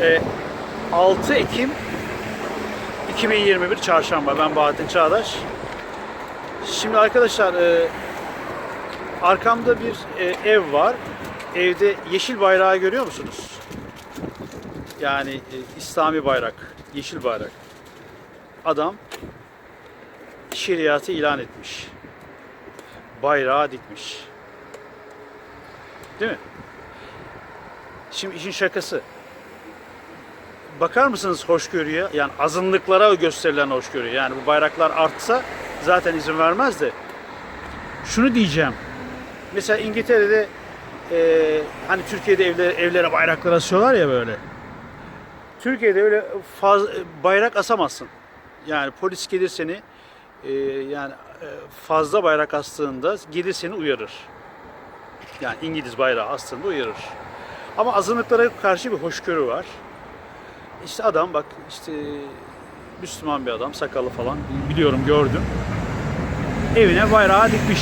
Ee, 6 Ekim 2021 Çarşamba. Ben Bahattin Çağdaş. Şimdi arkadaşlar e, arkamda bir e, ev var. Evde yeşil bayrağı görüyor musunuz? Yani e, İslami bayrak, yeşil bayrak. Adam şeriatı ilan etmiş. Bayrağı dikmiş. Değil mi? Şimdi işin şakası. Bakar mısınız hoşgörüye? Yani azınlıklara gösterilen hoşgörü. Yani bu bayraklar artsa zaten izin vermez de. Şunu diyeceğim. Mesela İngiltere'de e, hani Türkiye'de evlere, evlere bayraklar asıyorlar ya böyle. Türkiye'de öyle faz, bayrak asamazsın. Yani polis gelir seni e, yani e, fazla bayrak astığında gelir seni uyarır. Yani İngiliz bayrağı astığında uyarır. Ama azınlıklara karşı bir hoşgörü var. İşte adam bak işte Müslüman bir adam sakalı falan biliyorum gördüm. Evine bayrağı dikmiş.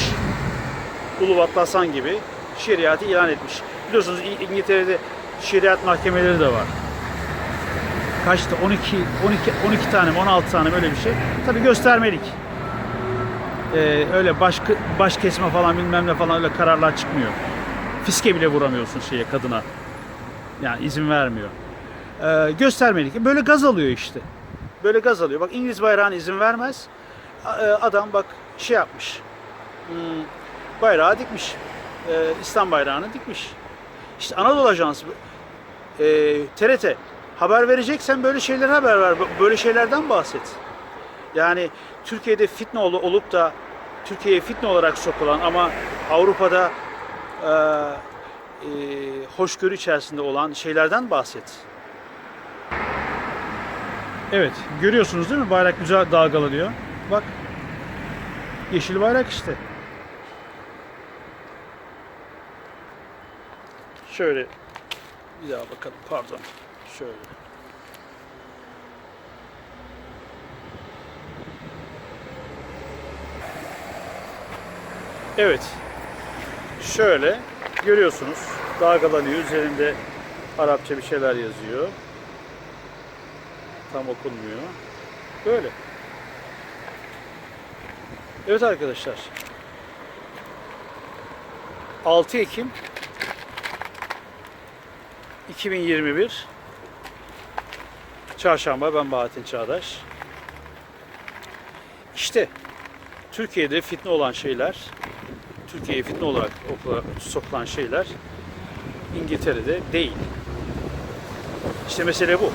Ulubatlı Hasan gibi şeriatı ilan etmiş. Biliyorsunuz İngiltere'de şeriat mahkemeleri de var. Kaçtı? 12 12 12 tane mi 16 tane mi öyle bir şey. Tabii göstermelik. Ee, öyle baş baş kesme falan bilmem ne falan öyle kararlar çıkmıyor. Fiske bile vuramıyorsun şeye kadına. Yani izin vermiyor. Ee, göstermelik. Böyle gaz alıyor işte. Böyle gaz alıyor. Bak İngiliz bayrağına izin vermez. E, Adam bak şey yapmış. Hmm, bayrağı dikmiş. Ee, İslam bayrağını dikmiş. İşte Anadolu Ajansı e, TRT haber vereceksen böyle şeyler haber ver. Böyle şeylerden bahset. Yani Türkiye'de fitne ol- olup da Türkiye'ye fitne olarak sokulan ama Avrupa'da e, e, hoşgörü içerisinde olan şeylerden bahset. Evet, görüyorsunuz değil mi? Bayrak güzel dalgalanıyor. Bak. Yeşil bayrak işte. Şöyle bir daha bakalım. Pardon. Şöyle. Evet. Şöyle görüyorsunuz. Dalgalanıyor. Üzerinde Arapça bir şeyler yazıyor. Tam okunmuyor. Böyle. Evet arkadaşlar. 6 Ekim 2021 Çarşamba ben Bahattin Çağdaş. İşte Türkiye'de fitne olan şeyler, Türkiye'ye fitne olarak okula sokulan şeyler İngiltere'de değil. İşte mesele bu.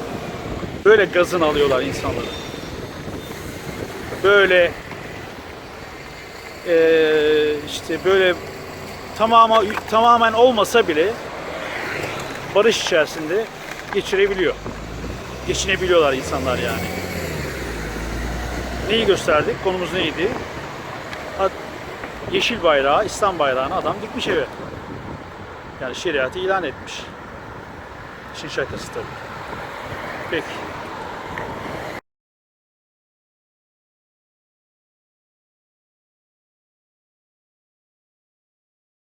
Böyle gazın alıyorlar insanları. Böyle eee, işte böyle tamama, tamamen olmasa bile barış içerisinde geçirebiliyor. Geçinebiliyorlar insanlar yani. Neyi gösterdik? Konumuz neydi? Yeşil bayrağı, İslam bayrağını adam dikmiş eve. Yani şeriatı ilan etmiş. İşin şakası tabii. Peki.